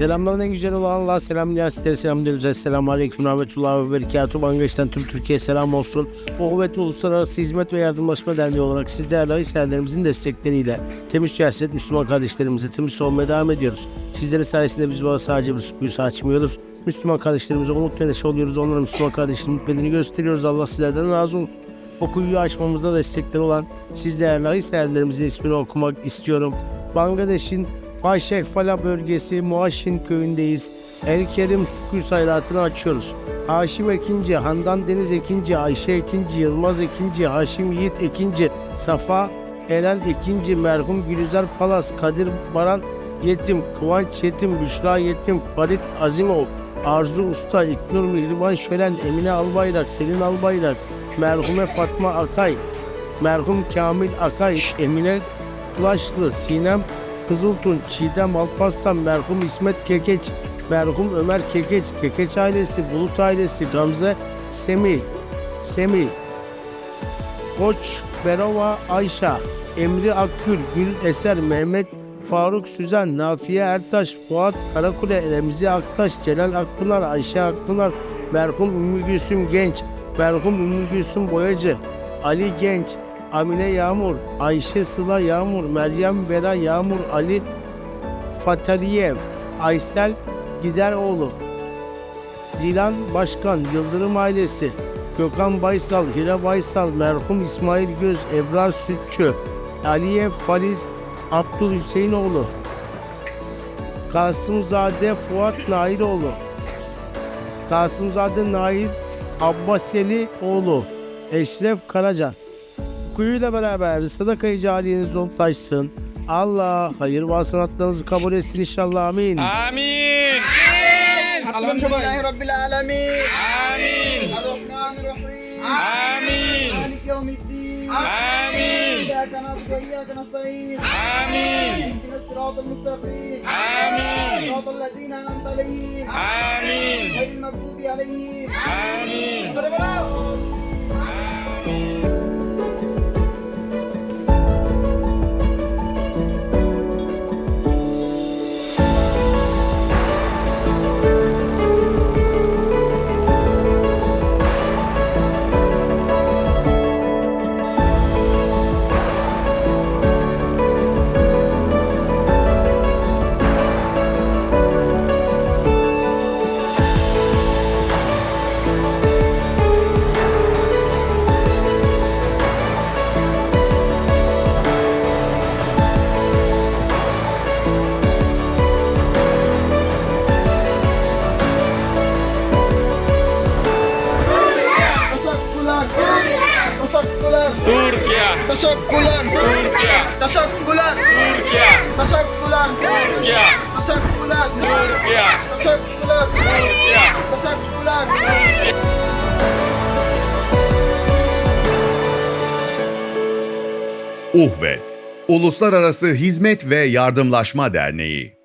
Selamların en güzel olan Allah selam diyen sizlere selam diyoruz. Esselamu Aleyküm Rahmetullah ve Berekatuhu. Bangaç'tan tüm Türkiye selam olsun. O kuvvet Uluslararası Hizmet ve Yardımlaşma Derneği olarak siz değerli hayırseverlerimizin destekleriyle temiz siyaset Müslüman kardeşlerimize temiz olmaya devam ediyoruz. Sizlerin sayesinde biz bu sadece bir kuyusu açmıyoruz. Müslüman kardeşlerimize umut ve neşe oluyoruz. Onlara Müslüman kardeşlerin mutluğunu gösteriyoruz. Allah sizlerden razı olsun. O kuyuyu açmamızda destekleri olan siz değerli hayırseverlerimizin ismini okumak istiyorum. Bangladeş'in Fayşek Fala bölgesi Muaşin köyündeyiz. El Kerim Sükûs hayratını açıyoruz. Haşim Ekinci, Handan Deniz Ekinci, Ayşe Ekinci, Yılmaz Ekinci, Haşim Yiğit Ekinci, Safa Eren Ekinci, merhum Gülizar Palas, Kadir Baran Yetim, Kıvanç Yetim, Büşra Yetim, Farit Azimov, Arzu Usta, İknur Mihriban Şölen, Emine Albayrak, Selin Albayrak, merhume Fatma Akay, merhum Kamil Akay, Emine Kulaşlı, Sinem Kızıltun, Çiğdem Alpaslan, merhum İsmet Kekeç, merhum Ömer Kekeç, Kekeç ailesi, Bulut ailesi, Gamze Semih, Semih, Koç Berova Ayşe, Emri Akgül, Gül Eser, Mehmet Faruk Süzen, Nafiye Ertaş, Fuat Karakule, Remzi Aktaş, Celal Akpınar, Ayşe Akpınar, merhum Ümmü Gülsüm Genç, merhum Ümmü Gülsüm Boyacı, Ali Genç, Amine Yağmur, Ayşe Sıla Yağmur, Meryem Bera Yağmur, Ali Fataliyev, Aysel Gideroğlu, Zilan Başkan, Yıldırım ailesi, Gökhan Baysal, Hira Baysal, merhum İsmail Göz, Ebrar Sütçü, Aliye Fariz, Abdül Hüseyinoğlu, Kasımzade Fuat Nairoğlu, Kasımzade Nail Abbaseli oğlu, Eşref Karaca okuyuyla beraber sadakayı cariyeniz taşsın. Allah hayır ve sanatlarınızı kabul etsin inşallah amin. Amin. Alhamdülillahi Rabbil Alemin. Amin. Ar-Rahmanirrahim. Amin. Amin. Amin. Amin. Amin. Amin. Türkiye Teşekkürler. Türkiye Teşekkürler. Türkiye Teşekkürler. Türkiye Teşekkürler. Türkiye Teşekkürler. Türkiye Teşekkürler. Uhvet Uluslararası Hizmet ve Yardımlaşma Derneği